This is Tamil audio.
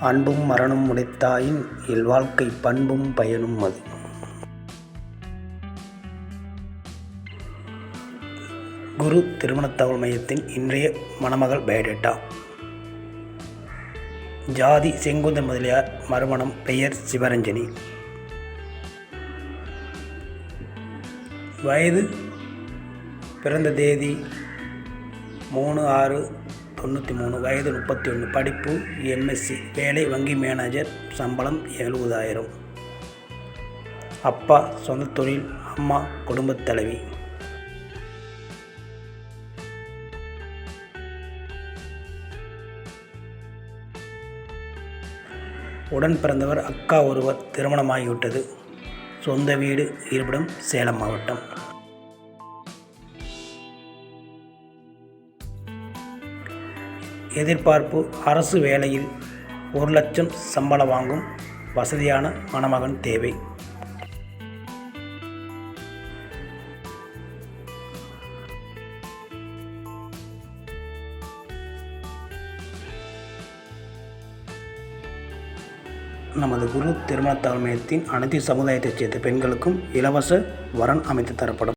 அன்பும் மரணம் உடைத்தாயின் இல்வாழ்க்கை பண்பும் பயனும் அது குரு திருமணத் தகவல் மையத்தின் இன்றைய மணமகள் பயோடேட்டா ஜாதி செங்குந்த முதலியார் மறுமணம் பெயர் சிவரஞ்சனி. வயது பிறந்த தேதி மூணு ஆறு தொண்ணூற்றி மூணு வயது முப்பத்தி ஒன்று படிப்பு எம்எஸ்சி வேலை வங்கி மேனேஜர் சம்பளம் எழுபதாயிரம் அப்பா சொந்த தொழில் அம்மா குடும்பத் தலைவி. உடன் பிறந்தவர் அக்கா ஒருவர் திருமணமாகிவிட்டது. சொந்த வீடு இருப்பிடம் சேலம் மாவட்டம். எதிர்பார்ப்பு அரசு வேலையில் ஒரு லட்சம் சம்பளம் வாங்கும் வசதியான மணமகன் தேவை. நமது குரு திருமண தலைமையத்தின் அனைத்து சமுதாயத்தைச் சேர்ந்த பெண்களுக்கும் இலவச வரன் அமைத்து தரப்படும்.